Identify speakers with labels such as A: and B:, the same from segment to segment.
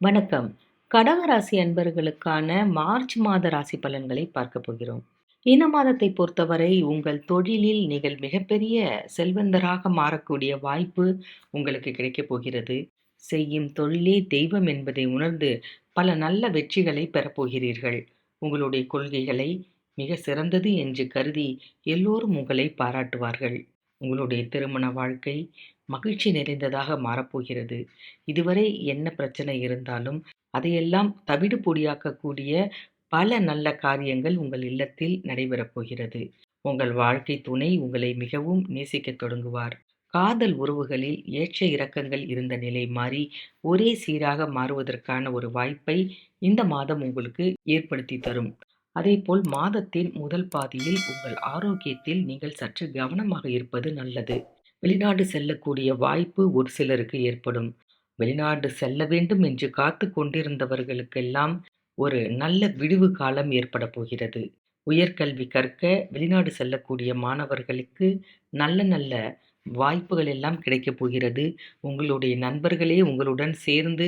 A: வணக்கம். கடகராசி அன்பர்களுக்கான மார்ச் மாத ராசி பலன்களை பார்க்க போகிறோம். இந்த மாதத்தை பொறுத்தவரை உங்கள் தொழிலில் நீங்கள் மிகப்பெரிய செல்வந்தராக மாறக்கூடிய வாய்ப்பு உங்களுக்கு கிடைக்கப் போகிறது. செய்யும் தொழிலே தெய்வம் என்பதை உணர்ந்து பல நல்ல வெற்றிகளை பெறப்போகிறீர்கள் உங்களுடைய கொள்கைகளை மிக சிறந்தது என்று கருதி எல்லோரும் உங்களை பாராட்டுவார்கள். உங்களுடைய திருமண வாழ்க்கை மகிழ்ச்சி நிறைந்ததாக மாறப்போகிறது. இதுவரை என்ன பிரச்சனை இருந்தாலும் அதையெல்லாம் தவிடு பொடியாக்கக்கூடிய பல நல்ல காரியங்கள் உங்கள் இல்லத்தில் நடைபெறப் போகிறது. உங்கள் வாழ்க்கை துணை உங்களை மிகவும் நேசிக்கத் தொடங்குவார். காதல் உறவுகளில் ஏற்ற இறக்கங்கள் இருந்த நிலை மாறி ஒரே சீராக மாறுவதற்கான ஒரு வாய்ப்பை இந்த மாதம் உங்களுக்கு ஏற்படுத்தி தரும். அதேபோல் மாதத்தின் முதல் பாதியில் உங்கள் ஆரோக்கியத்தில் நீங்கள் சற்று கவனமாக இருப்பது நல்லது. வெளிநாடு செல்லக்கூடிய வாய்ப்பு ஒரு சிலருக்கு ஏற்படும். வெளிநாடு செல்ல வேண்டும் என்று காத்து கொண்டிருந்தவர்களுக்கெல்லாம் ஒரு நல்ல விடுவு காலம் ஏற்பட போகிறது. உயர்கல்வி கற்க வெளிநாடு செல்லக்கூடிய மாணவர்களுக்கு நல்ல நல்ல வாய்ப்புகள் எல்லாம் கிடைக்கப் போகிறது. உங்களுடைய நண்பர்களே உங்களுடன் சேர்ந்து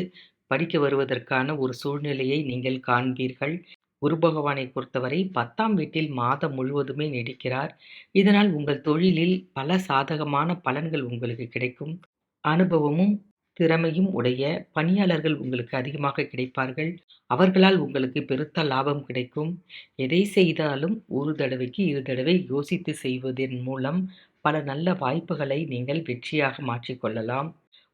A: படிக்க வருவதற்கான ஒரு சூழ்நிலையை நீங்கள் காண்பீர்கள். குரு பகவானை பொறுத்தவரை பத்தாம் வீட்டில் மாதம் முழுவதுமே நீடிக்கிறார். இதனால் உங்கள் தொழிலில் பல சாதகமான பலன்கள் உங்களுக்கு கிடைக்கும். அனுபவமும் திறமையும் உடைய பணியாளர்கள் உங்களுக்கு அதிகமாக கிடைப்பார்கள். அவர்களால் உங்களுக்கு பெருத்த லாபம் கிடைக்கும். எதை செய்தாலும் ஒரு தடவைக்கு இரு தடவை யோசித்து செய்வதன் மூலம் பல நல்ல வாய்ப்புகளை நீங்கள் வெற்றியாக மாற்றிக்கொள்ளலாம்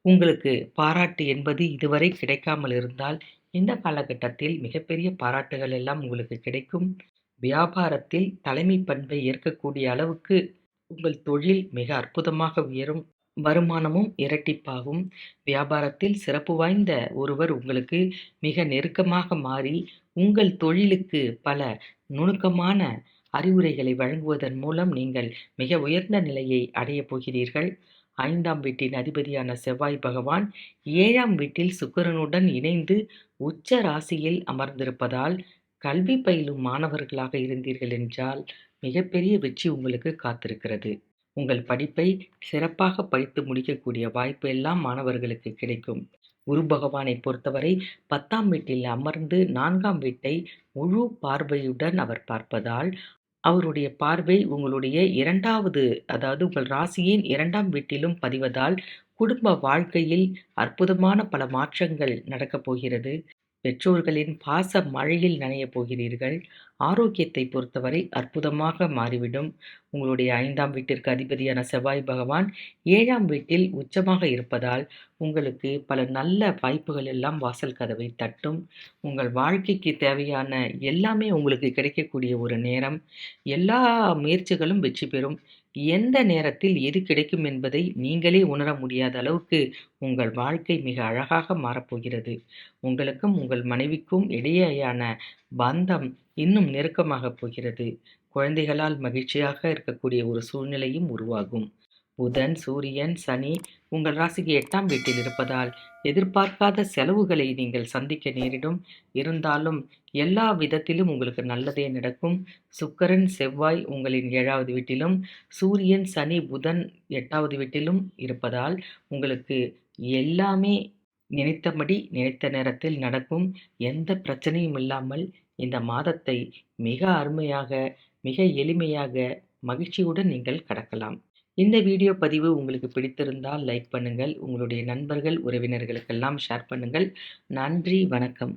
A: உங்களுக்கு பாராட்டு என்பது இதுவரை கிடைக்காமல் இருந்தால் இந்த காலகட்டத்தில் மிகப்பெரிய பாராட்டுகள் எல்லாம் உங்களுக்கு கிடைக்கும். வியாபாரத்தில் தலைமை பண்பை ஏற்கக்கூடிய அளவுக்கு உங்கள் தொழில் மிக அற்புதமாக உயரும். வருமானமும் இரட்டிப்பாகும். வியாபாரத்தில் சிறப்பு வாய்ந்த ஒருவர் உங்களுக்கு மிக நெருக்கமாக மாறி உங்கள் தொழிலுக்கு பல நுணுக்கமான அறிவுரைகளை வழங்குவதன் மூலம் நீங்கள் மிக உயர்ந்த நிலையை அடையப் போகிறீர்கள். ஐந்தாம் வீட்டின் அதிபதியான செவ்வாய் பகவான் ஏழாம் வீட்டில் சுக்கரனுடன் இணைந்து உச்ச ராசியில் அமர்ந்திருப்பதால் கல்வி பயிலும் மாணவர்களாக இருந்தீர்கள் என்றால் மிகப்பெரிய வெற்றி உங்களுக்கு காத்திருக்கிறது. உங்கள் படிப்பை சிறப்பாக படித்து முடிக்கக்கூடிய வாய்ப்பு எல்லாம் மாணவர்களுக்கு கிடைக்கும். குரு பகவானை பொறுத்தவரை பத்தாம் வீட்டில் அமர்ந்து நான்காம் வீட்டை முழு பார்வையுடன் அவர் பார்ப்பதால் அவருடைய பார்வை உங்களுடைய இரண்டாவது அதாவது உங்கள் ராசியின் இரண்டாம் வீட்டிலும் பதிவதால் குடும்ப வாழ்க்கையில் அற்புதமான பல மாற்றங்கள் நடக்கப் போகிறது. பெற்றோர்களின் பாச மழையில் நனையப் போகிறீர்கள். ஆரோக்கியத்தை பொறுத்தவரை அற்புதமாக மாறிவிடும். உங்களுடைய ஐந்தாம் வீட்டிற்கு அதிபதியான செவ்வாய் பகவான் ஏழாம் வீட்டில் உச்சமாக இருப்பதால் உங்களுக்கு பல நல்ல வாய்ப்புகள் எல்லாம் வாசல் கதவை தட்டும். உங்கள் வாழ்க்கைக்கு தேவையான எல்லாமே உங்களுக்கு கிடைக்கக்கூடிய ஒரு நேரம். எல்லா முயற்சிகளும் வெற்றி பெறும். எந்த நேரத்தில் எது கிடைக்கும் என்பதை நீங்களே உணர முடியாத அளவுக்கு உங்கள் வாழ்க்கை மிக அழகாக மாறப்போகிறது. உங்களுக்கும் உங்கள் மனைவிக்கும் இடையேயான பந்தம் இன்னும் நெருக்கமாக போகிறது. குழந்தைகளால் மகிழ்ச்சியாக இருக்கக்கூடிய ஒரு சூழ்நிலையும் உருவாகும். புதன் சூரியன் சனி உங்கள் ராசிக்கு எட்டாம் வீட்டில் இருப்பதால் எதிர்பார்க்காத செலவுகளை நீங்கள் சந்திக்க நேரிடும். இருந்தாலும் எல்லா விதத்திலும் உங்களுக்கு நல்லதே நடக்கும். சுக்கரன் செவ்வாய் உங்களின் ஏழாவது வீட்டிலும் சூரியன் சனி புதன் எட்டாவது வீட்டிலும் இருப்பதால் உங்களுக்கு எல்லாமே நினைத்தபடி நினைத்த நேரத்தில் நடக்கும். எந்த பிரச்சனையும் இல்லாமல் இந்த மாதத்தை மிக அருமையாக மிக எளிமையாக மகிழ்ச்சியுடன் நீங்கள் கடக்கலாம். இந்த வீடியோ பதிவு உங்களுக்கு பிடித்திருந்தால் லைக் பண்ணுங்கள் உங்களுடைய நண்பர்கள் உறவினர்களுக்கெல்லாம் ஷேர் பண்ணுங்கள். நன்றி வணக்கம்.